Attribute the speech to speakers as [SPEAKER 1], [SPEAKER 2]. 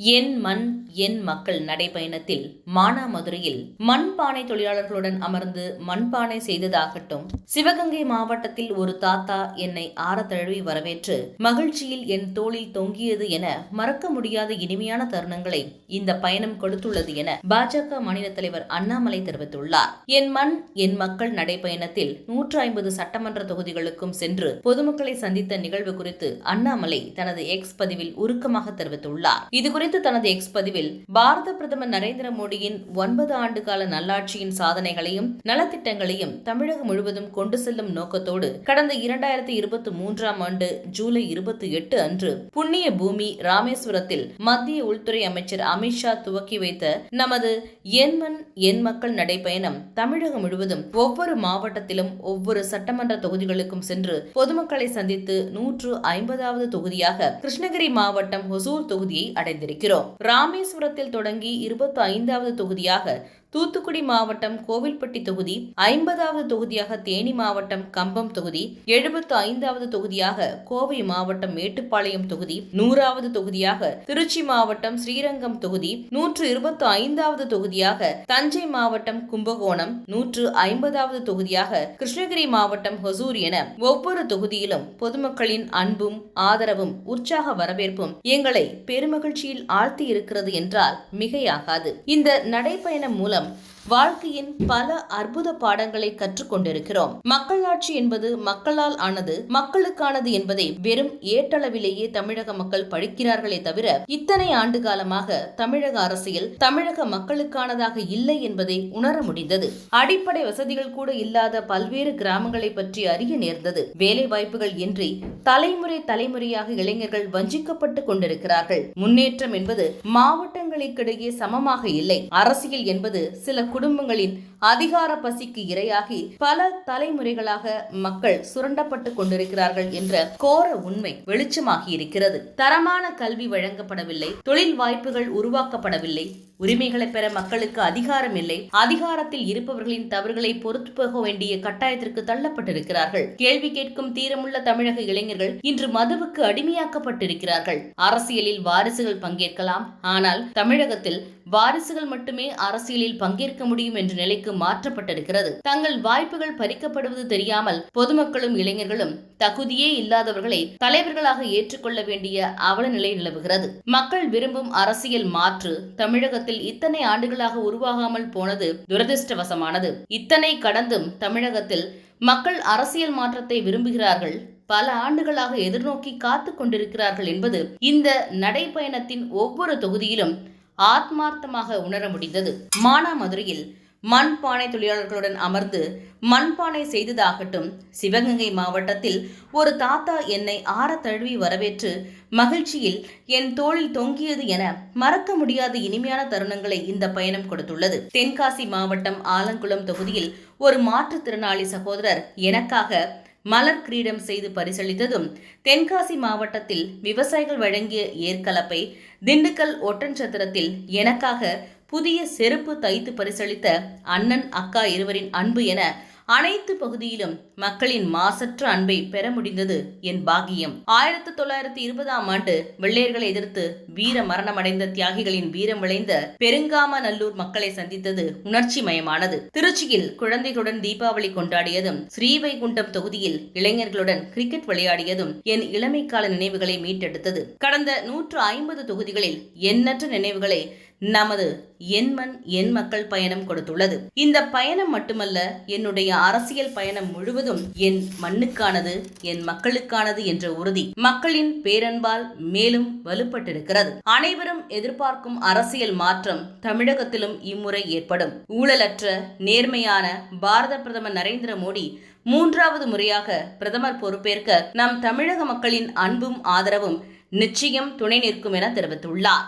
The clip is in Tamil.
[SPEAKER 1] என் மண் என் மக்கள் நடைபயணத்தில் மானாமதுரையில் மண்பானை தொழிலாளர்களுடன் அமர்ந்து மண்பானை செய்ததாகட்டும் சிவகங்கை மாவட்டத்தில் ஒரு தாத்தா என்னை ஆற தழுவி வரவேற்று மகிழ்ச்சியில் என் தோளில் தொங்கியது என மறக்க முடியாத இனிமையான தருணங்களை இந்த பயணம் கொடுத்துள்ளது என பாஜக மாநில தலைவர் அண்ணாமலை தெரிவித்துள்ளார். என் மண் என் மக்கள் நடைபயணத்தில் நூற்று ஐம்பது சட்டமன்ற தொகுதிகளுக்கும் சென்று பொதுமக்களை சந்தித்த நிகழ்வு குறித்து அண்ணாமலை தனது எக்ஸ் பதிவில் உருக்கமாக தெரிவித்துள்ளார். இதுகுறித்து தனது எக்ஸ் பதிவில் பாரத பிரதமர் நரேந்திர மோடியின் ஒன்பது ஆண்டு கால நல்லாட்சியின் சாதனைகளையும் நலத்திட்டங்களையும் தமிழகம் முழுவதும் கொண்டு செல்லும் நோக்கத்தோடு கடந்த இரண்டாயிரத்தி இருபத்தி மூன்றாம் ஆண்டு ஜூலை இருபத்தி எட்டு அன்று புண்ணிய பூமி ராமேஸ்வரத்தில் மத்திய உள்துறை அமைச்சர் அமித்ஷா துவக்கி வைத்த நமது எண்மண் எண் என் மக்கள் நடைபயணம் தமிழகம் முழுவதும் ஒவ்வொரு மாவட்டத்திலும் ஒவ்வொரு சட்டமன்ற தொகுதிகளுக்கும் சென்று பொதுமக்களை சந்தித்து நூற்று ஐம்பதாவது தொகுதியாக கிருஷ்ணகிரி மாவட்டம் ஹொசூர் தொகுதியை அடைந்திருக்கிறோம். ராமேஸ்வரத்தில் தொடங்கி இருபத்தி ஐந்தாவது தொகுதியாக தூத்துக்குடி மாவட்டம் கோவில்பட்டி தொகுதி ஐம்பதாவது தொகுதியாக தேனி மாவட்டம் கம்பம் தொகுதி எழுபத்து ஐந்தாவது தொகுதியாக கோவை மாவட்டம் மேட்டுப்பாளையம் தொகுதி நூறாவது தொகுதியாக திருச்சி மாவட்டம் ஸ்ரீரங்கம் தொகுதி நூற்று இருபத்தி ஐந்தாவது தொகுதியாக தஞ்சை மாவட்டம் கும்பகோணம் நூற்று ஐம்பதாவது தொகுதியாக கிருஷ்ணகிரி மாவட்டம் ஹொசூர் என ஒவ்வொரு தொகுதியிலும் பொதுமக்களின் அன்பும் ஆதரவும் உற்சாக வரவேற்பும் எங்களை பெருமகிழ்ச்சியில் ஆழ்த்தி இருக்கிறது என்றால் மிகையாகாது. இந்த நடைப்பயணம் மூலம் வாழ்க்கையின் பல அற்புத பாடங்களை கற்றுக்கொண்டிருக்கிறோம். மக்களாட்சி என்பது மக்களால் ஆனது மக்களுக்கானது என்பதை வெறும் ஏட்டளவிலேயே தமிழக மக்கள் படிக்கிறார்களே தவிர இத்தனை ஆண்டு காலமாக தமிழக அரசியல் தமிழக மக்களுக்கானதாக இல்லை என்பதை உணர முடிந்தது. அடிப்படை வசதிகள் கூட இல்லாத பல்வேறு கிராமங்களை பற்றி அறிய நேர்ந்தது. வேலை வாய்ப்புகள் இன்றி தலைமுறை தலைமுறையாக இளைஞர்கள் வஞ்சிக்கப்பட்டு கொண்டிருக்கிறார்கள். முன்னேற்றம் என்பது மாவட்ட குடும்பங்களுக்கிடையே சமமாக இல்லை. அரசியல் என்பது சில குடும்பங்களின் அதிகார பசிக்கு இரையாகி பல தலைமுறைகளாக மக்கள் சுரண்டப்பட்டு கொண்டிருக்கிறார்கள் என்ற கோர உண்மை வெளிச்சமாகி இருக்கிறது தரமான கல்வி வழங்கப்படவில்லை. தொழில் வாய்ப்புகள் உருவாக்கப்படவில்லை. உரிமைகளை பெற மக்களுக்கு அதிகாரம் இல்லை. அதிகாரத்தில் இருப்பவர்களின் தவறுகளை பொறுத்து போக வேண்டிய கட்டாயத்திற்கு தள்ளப்பட்டிருக்கிறார்கள். கேள்வி கேட்கும் தீரமுள்ள தமிழக இளைஞர்கள் இன்று மதுவுக்கு அடிமையாக்கப்பட்டிருக்கிறார்கள். அரசியலில் வாரிசுகள் பங்கேற்கலாம். ஆனால் தமிழகத்தில் வாரிசுகள் மட்டுமே அரசியலில் பங்கேற்க முடியும் என்ற நிலைக்கு மாற்றப்பட்டிருக்கிறது. தங்கள் வாய்ப்புகள் பறிக்கப்படுவது தெரியாமல் பொதுமக்களும் இளைஞர்களும் தகுதியே இல்லாதவர்களை தலைவர்களாக ஏற்றுக்கொள்ள வேண்டிய அவல நிலை நிலவுகிறது. மக்கள் விரும்பும் அரசியல் மாற்று தமிழகத்தில் இத்தனை ஆண்டுகளாக உருவாகாமல் போனது துரதிருஷ்டவசமானது. இத்தனை கடந்தும் தமிழகத்தில் மக்கள் அரசியல் மாற்றத்தை விரும்புகிறார்கள். பல ஆண்டுகளாக எதிர்நோக்கி காத்து கொண்டிருக்கிறார்கள் என்பது இந்த நடைப்பயணத்தின் ஒவ்வொரு தொகுதியிலும் ஆத்மார்த்தமாக உணர முடிந்தது. மானாமதுரையில் மண்பானை தொழிலாளர்களுடன் அமர்ந்து மண்பானை செய்ததாகட்டும் சிவகங்கை மாவட்டத்தில் ஒரு தாத்தா என்னை ஆற தழுவி வரவேற்று மகிழ்ச்சியில் என் தோளில் தொங்கியது என மறக்க முடியாத இனிமையான தருணங்களை இந்த பயணம் கொடுத்துள்ளது. தென்காசி மாவட்டம் ஆலங்குளம் தொகுதியில் ஒரு மாற்றுத்திறனாளி சகோதரர் எனக்காக மலர் கிரீடம் செய்து பரிசளித்ததும் தென்காசி மாவட்டத்தில் விவசாயிகள் வழங்கிய ஏற்கலப்பை திண்டுக்கல் ஒட்டன்சத்திரத்தில் எனக்காக புதிய செருப்பு தைத்து பரிசளித்த அண்ணன் அக்கா இருவரின் அன்பு என அனைத்து பகுதியிலும் மக்களின் மாசற்ற அன்பை பெற முடிந்தது என் பாகியம் ஆயிரத்தி தொள்ளாயிரத்தி இருபதாம் ஆண்டு வெள்ளையர்களை எதிர்த்து வீர மரணமடைந்த தியாகிகளின் வீரம் விளைந்த பெருங்காம நல்லூர் மக்களை சந்தித்தது உணர்ச்சி மயமானது திருச்சியில் குழந்தைகளுடன் தீபாவளி கொண்டாடியதும் ஸ்ரீவைகுண்டம் தொகுதியில் இளைஞர்களுடன் கிரிக்கெட் விளையாடியதும் என் இளமைக்கால நினைவுகளை மீட்டெடுத்தது. கடந்த நூற்று ஐம்பது தொகுதிகளில் எண்ணற்ற நினைவுகளை நமது என் மண் என் மக்கள் பயணம் கொடுத்துள்ளது. இந்த பயணம் மட்டுமல்ல என்னுடைய அரசியல் பயணம் முழுவதும் என் மண்ணுக்கானது என் மக்களுக்கானது என்ற உறுதி. மக்களின் பேரன்பால் மேலும் வலுப்பட்டிருக்கிறது. அனைவரும் எதிர்பார்க்கும் அரசியல் மாற்றம் தமிழகத்திலும் இம்முறை ஏற்படும். ஊழலற்ற நேர்மையான பாரத பிரதமர் நரேந்திர மோடி மூன்றாவது முறையாக பிரதமர் பொறுப்பேற்க நம் தமிழக மக்களின் அன்பும் ஆதரவும் நிச்சயம் துணை நிற்கும் என தெரிவித்துள்ளார்.